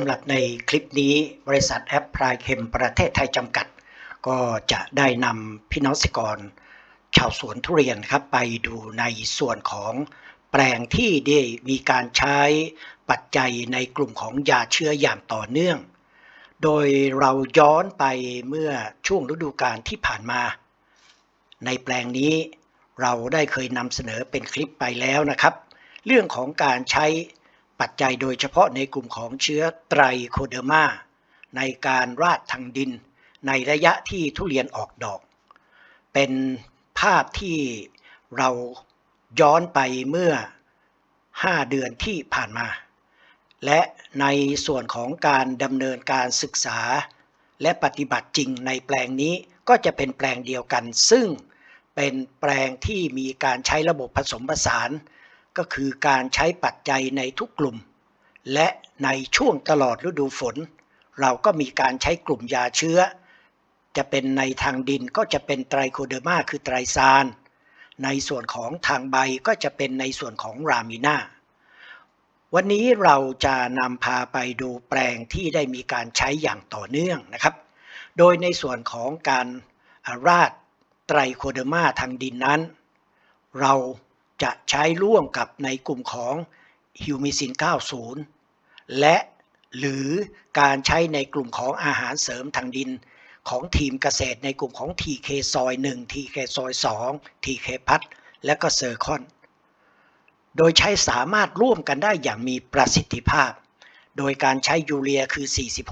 ำหรับในคลิปนี้บริษัทแอปพลายเคมประเทศไทยจำกัด ก็จะได้นำพี่น้องเกษตรกร ชาวสวนทุเรียนครับไปดูในส่วนของแปลงที่ได้มีการใช้ปัจจัยในกลุ่มของยาเชื้ออย่างต่อเนื่อง โดยเราย้อนไปเมื่อช่วงฤดูกาลที่ผ่านมา ในแปลงนี้เราได้เคยนำเสนอเป็นคลิปไปแล้วนะครับ เรื่องของการใช้ ปัจจัยโดยเฉพาะในกลุ่มของเชื้อไตรโคเดอร์มาในการราดทางดินในระยะที่ทุเรียนออกดอก เป็นภาพที่เราย้อนไปเมื่อ 5 เดือนที่ผ่านมา และในส่วนของการดำเนินการศึกษา และปฏิบัติจริงในแปลงนี้ก็จะเป็นแปลงเดียวกัน ซึ่งเป็นแปลงที่มีการใช้ระบบผสมผสาน ก็คือการใช้ปัจจัยในทุกกลุ่ม และในช่วงตลอดฤดูฝน เราก็มีการใช้กลุ่มยาเชื้อ จะเป็นในทางดินก็จะเป็นไตรโคเดอร์มาคือไตรซาน ในส่วนของทางใบก็จะเป็นในส่วนของรามิน่าวันนี้เราจะนำพาไปดูแปลงที่ได้มีการใช้อย่างต่อเนื่องนะครับ โดยในส่วนของการราดไตรโคเดอร์มาทางดินนั้น เรา จะใช้ร่วมกับในกลุ่มของฮิวมิซิน 90 และหรือการใช้ในกลุ่มของอาหารเสริมทางดิน ของทีมเกษตรในกลุ่มของ TK ซอย1 TK ซอย2 TK พัดและก็เซอร์คอน โดยใช้สามารถร่วมกันได้อย่างมีประสิทธิภาพ โดยการใช้ยูเรียคือ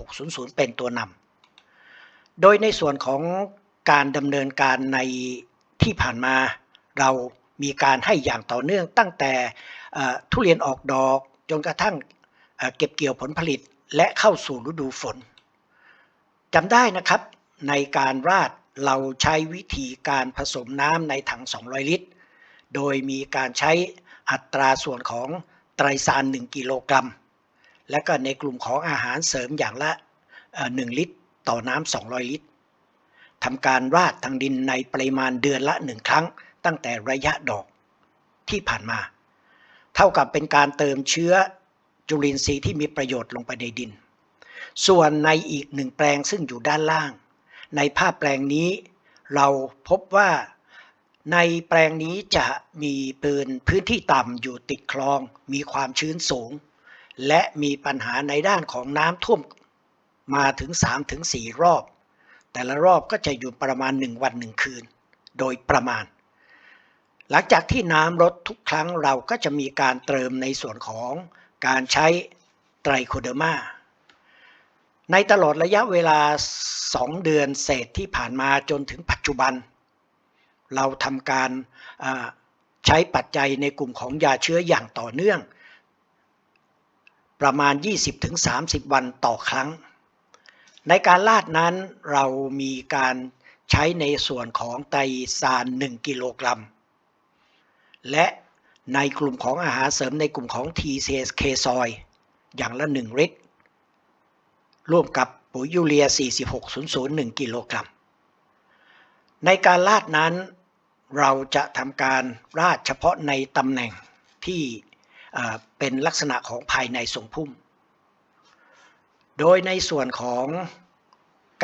4600 เป็นตัวนำ โดยในส่วนของการดำเนินการในที่ผ่านมาเรา มีการให้อย่างต่อเนื่องตั้งแต่ทุเรียนออกดอกจนกระทั่งเก็บเกี่ยวผลผลิตและเข้าสู่ฤดูฝนจำได้นะครับในการราดเราใช้วิธีการผสมน้ำในถัง 200 ลิตร โดยมีการใช้อัตราส่วนของไตรซาน1กิโลกรัม และก็ในกลุ่มของอาหารเสริมอย่างละ 1 ลิตร ต่อน้ำ 200 ลิตรทำการราดทางดินในปริมาณเดือนละ 1 ครั้ง ตั้งแต่ระยะดอกที่ผ่านมา เท่ากับเป็นการเติมเชื้อจุลินทรีย์ที่มีประโยชน์ลงไปในดิน ส่วนในอีกหนึ่งแปลงซึ่งอยู่ด้านล่าง ในภาพแปลงนี้ เราพบว่าในแปลงนี้จะมีปืนพื้นที่ต่ำอยู่ติดคลอง มีความชื้นสูง และมีปัญหาในด้านของน้ำท่วมมาถึง 3-4 รอบ แต่ละรอบก็จะอยู่ประมาณ 1 วัน 1 คืน โดยประมาณ หลังจากที่น้ำลดทุกครั้งเราก็จะมีการเติมในส่วนของการใช้ไตรโคเดอร์มาในตลอดระยะเวลา 2 เดือนเศษที่ผ่านมาจนถึงปัจจุบัน เราทำการใช้ปัจจัยในกลุ่มของยาเชื้ออย่างต่อเนื่อง ประมาณ 20-30 วันต่อครั้ง ในการลาดนั้นเรามีการใช้ในส่วนของไตรซาน 1 กิโลกรัม และในกลุ่มของอาหารเสริมในกลุ่มของ TCSK ซอยอย่างละ 1 ลิตร ร่วมกับปุ๋ยยูเรีย 46001 กิโลกรัม ในการลาดนั้นเราจะทำการราดเฉพาะในตำแหน่งที่เป็นลักษณะของภายในทรงพุ่ม โดยในส่วนของ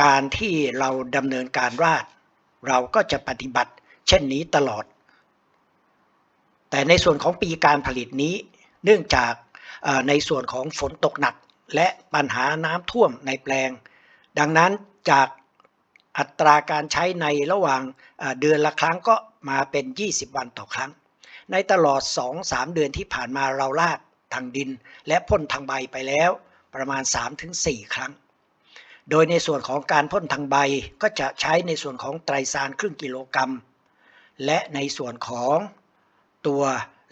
การที่เราดำเนินการราด เราก็จะปฏิบัติเช่นนี้ตลอด แต่ในส่วนของปีการผลิตนี้ เนื่องจากในส่วนของฝนตกหนักและปัญหาน้ำท่วมในแปลง ดังนั้นจากอัตราการใช้ในระหว่างเดือนละครั้งก็มาเป็น 20 วันต่อครั้ง ในตลอด 2-3 เดือนที่ผ่านมาเราลาดทางดิน และพ่นทางใบไปแล้วประมาณ 3-4 ครั้ง โดยในส่วนของการพ่นทางใบก็จะใช้ในส่วนของไตรซานครึ่งกิโลกรัม และในส่วนของ ตัว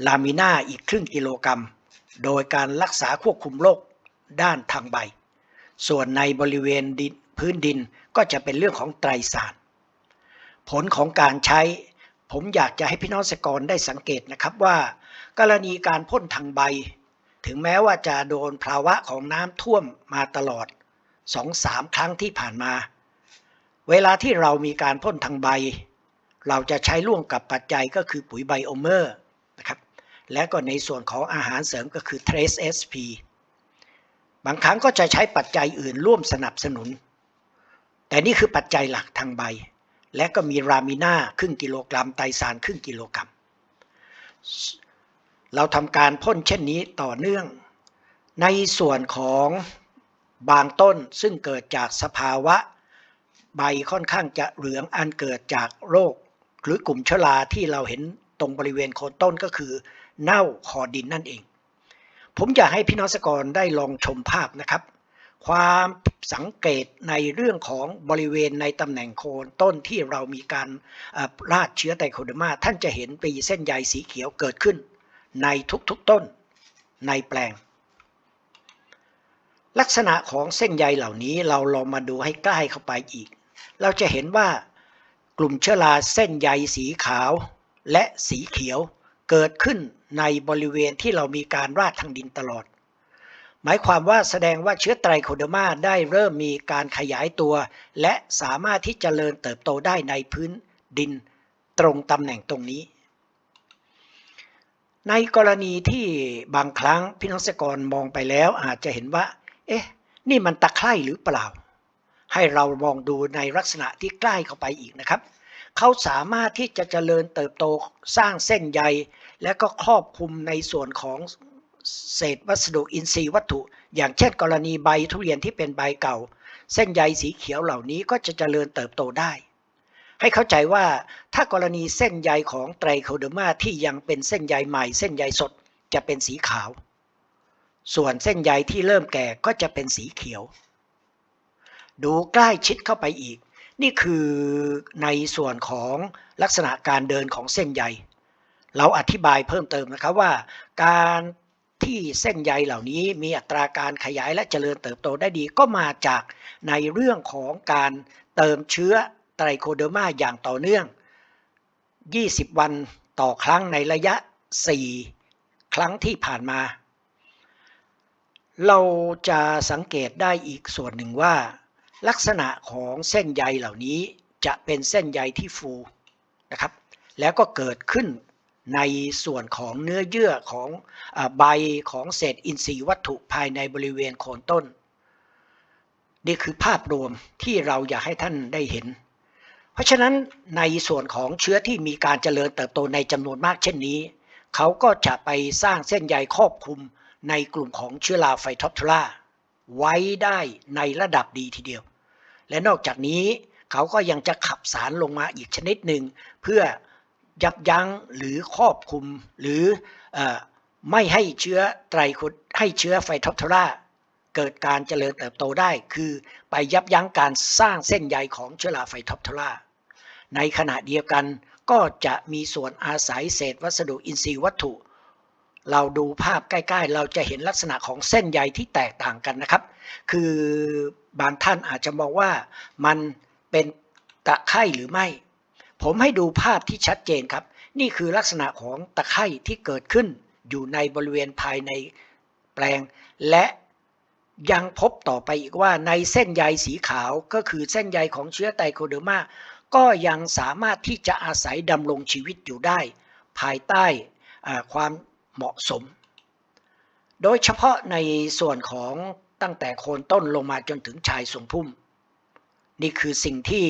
ลามิน่าอีกครึ่งกิโลกรัม โดยการรักษาควบคุมโรคด้านทางใบ ส่วนในบริเวณดินพื้นดินก็จะเป็นเรื่องของไตรสารผลของการใช้ ผมอยากจะให้พี่น้องเกรได้สังเกตนะครับว่า กรณีการพ่นทางใบ ถึงแม้ว่าจะโดนภาวะของน้ำท่วมมาตลอด2-3ครั้งที่ผ่านมา เวลาที่เรามีการพ่นทางใบ เราจะใช้ร่วมกับปัจจัยก็คือปุ๋ยไบโอเมอร์นะครับและก็ในส่วนของอาหารเสริมก็คือ Trace SP บบางครั้งก็จะใช้ปัจจัยอื่นร่วมสนับสนุน แต่นี่คือปัจจัยหลักทางใบ และก็มีรามิน่าครึ่งกิโลกรัม ไตรซานครึ่งกิโลกรัม เราทำการพ่นเช่นนี้ต่อเนื่อง ในส่วนของบางต้นซึ่งเกิดจากสภาวะใบค่อนข้างจะเหลืองอันเกิดจากโรค หรือกลุ่มชื้อราที่เราเห็นตรงบริเวณโคนต้นก็คือเน่าคอดินนั่นเอง ผมอยากให้พี่น้องสกรได้ลองชมภาพนะครับ ความสังเกตในเรื่องของบริเวณในตำแหน่งโคนต้นที่เรามีการราดเชื้อไตโคเดอร์มาท่านจะเห็นปีเส้นใยสีเขียวเกิดขึ้น ในทุกๆต้นในแปลง ลักษณะของเส้นใยเหล่านี้เราลองมาดูให้ใกล้เข้าไปอีก เราจะเห็นว่า กลุ่มเชื้อราเส้นใยสีขาวและสีเขียวเกิดขึ้นในบริเวณที่เรามีการราดทางดินตลอด หมายความว่าแสดงว่าเชื้อไตรโคเดอร์มาได้เริ่มมีการขยายตัว และสามารถที่จเจริญเติบโตได้ในพื้นดินตรงตำแหน่งตรงนี้ ในกรณีที่บางครั้งพี่น้องเกษตรกรมองไปแล้วอาจจะเห็นว่า เอ๊ะ นี่มันตะไคร่หรือเปล่า ให้เรามองดูในลักษณะที่ใกล้เข้าไปอีกนะครับ เขาสามารถที่จะเจริญเติบโตสร้างเส้นใย และก็ครอบคลุมในส่วนของเศษวัสดุอินทรีย์วัตถุ อย่างเช่นกรณีใบทุเรียนที่เป็นใบเก่า เส้นใยสีเขียวเหล่านี้ก็จะเจริญเติบโตได้ ให้เข้าใจว่าถ้ากรณีเส้นใยของไตรโคเดอร์มาที่ยังเป็นเส้นใยใหม่ เส้นใยสดจะเป็นสีขาว ส่วนเส้นใยที่เริ่มแก่ก็จะเป็นสีเขียว ดูใกล้ชิดเข้าไปอีก นี่คือในส่วนของลักษณะการเดินของเส้นใย เราอธิบายเพิ่มเติมนะครับว่า การที่เส้นใยเหล่านี้มีอัตราการขยายและเจริญเติบโตได้ดีก็มาจากในเรื่องของการเติมเชื้อไตรโคเดอร์มาอย่างต่อเนื่อง 20 วันต่อครั้งในระยะ 4 ครั้งที่ผ่านมา เราจะสังเกตได้อีกส่วนหนึ่งว่า ลักษณะของเส้นใยเหล่านี้จะเป็นเส้นใยที่ฟูนะครับ แล้วก็เกิดขึ้นในส่วนของเนื้อเยื่อของอใบของเศษอินทรีย์วัตถุภายในบริเวณโคนต้น นี่คือภาพรวมที่เราอยากให้ท่านได้เห็น เพราะฉะนั้นในส่วนของเชื้อที่มีการเจริญเติบโตในจำนวนมากเช่นนี้ เขาก็จะไปสร้างเส้นใยครอบคลุมในกลุ่มของเชื้อราไฟท็อปทรา ไว้ได้ในระดับดีทีเดียว และนอกจากนี้เขาก็ยังจะขับสารลงมาอีกชนิดหนึ่ง เพื่อยับยั้งหรือครอบคุมหรืออไม่ให้เชื้อไตรคุดให้เชื้อไฟทอปทราเกิดการเจริญเติบโตได้ คือไปยับยั้งการสร้างเส้นใยของเชื้อราไฟทอปทราในขณะเดียวกันก็จะมีส่วนอาศัยเศษวัสดุอินทรีย์วัตถุ เราดูภาพใกล้ๆ เราจะเห็นลักษณะของเส้นใยที่แตกต่างกันนะครับ คือบางท่านอาจจะมองว่ามันเป็นตะไคร่หรือไม่ ผมให้ดูภาพที่ชัดเจนครับ นี่คือลักษณะของตะไคร่ที่เกิดขึ้นอยู่ในบริเวณภายในแปลง และยังพบต่อไปอีกว่าในเส้นใยสีขาวก็คือเส้นใยของเชื้อไตโคเดอร์มาก็ยังสามารถที่จะอาศัยดำรงชีวิตอยู่ได้ ภายใต้ความ เหมาะสม โดยเฉพาะในส่วนของตั้งแต่โคนต้นลงมาจนถึงชายทรงพุ่ม นี่คือสิ่งที่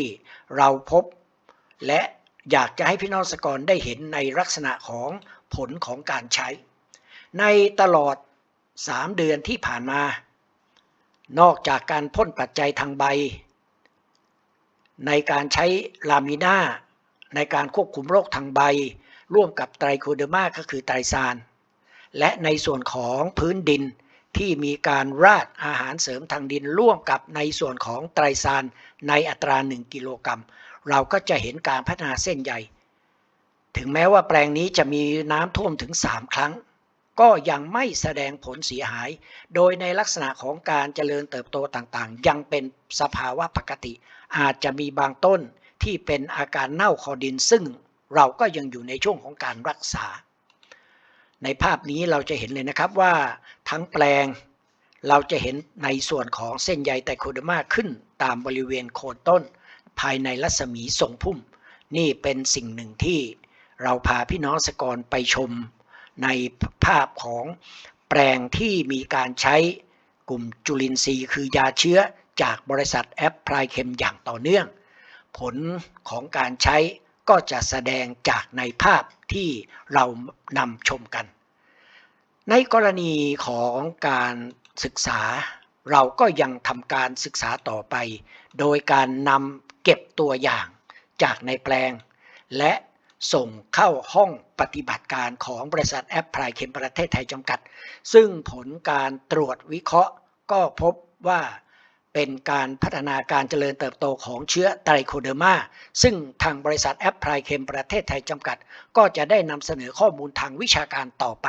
เราพบ และอยากจะให้พี่น้องสกรได้เห็นในลักษณะของผลของการใช้ ในตลอด 3 เดือนที่ผ่านมา นอกจากการพ่นปัจจัยทางใบ ในการใช้ลามิน่าในการควบคุมโรคทางใบ ร่วมกับไตรโคเดอร์มาก็คือไตรซาน และในส่วนของพื้นดินที่มีการราดอาหารเสริมทางดินร่วมกับในส่วนของไตรซานในอัตรา 1 กิโลกรัม เราก็จะเห็นการพัฒนาเส้นใยถึงแม้ว่าแปลงนี้จะมีน้ำท่วมถึง 3 ครั้ง ก็ยังไม่แสดงผลเสียหาย โดยในลักษณะของการเจริญเติบโตต่างๆ ยังเป็นสภาวะปกติ อาจจะมีบางต้นที่เป็นอาการเน่าคอดินซึ่งเราก็ยังอยู่ในช่วงของการรักษา ในภาพนี้เราจะเห็นเลยนะครับว่าทั้งแปลงเราจะเห็นในส่วนของเส้นใยไตโคเดอร์มาขึ้นตามบริเวณโคนต้น ภายในรัศมีทรงพุ่ม นี่เป็นสิ่งหนึ่งที่เราพาพี่น้องสกรไปชม ในภาพของแปลงที่มีการใช้กลุ่มจุลินทรีย์ คือยาเชื้อจากบริษัทแอปพลายเคมอย่างต่อเนื่อง ผลของการใช้ ก็จะแสดงจากในภาพที่เรานำชมกัน ในกรณีของการศึกษา เราก็ยังทำการศึกษาต่อไป โดยการนำเก็บตัวอย่างจากในแปลง และส่งเข้าห้องปฏิบัติการของบริษัทแอปพลายเคมประเทศไทยจำกัด ซึ่งผลการตรวจวิเคราะห์ก็พบว่า เป็นการพัฒนาการเจริญเติบโตของเชื้อไตรโคเดอร์มา ซึ่งทางบริษัทแอปพลายเคมประเทศไทยจำกัด ก็จะได้นำเสนอข้อมูลทางวิชาการต่อไป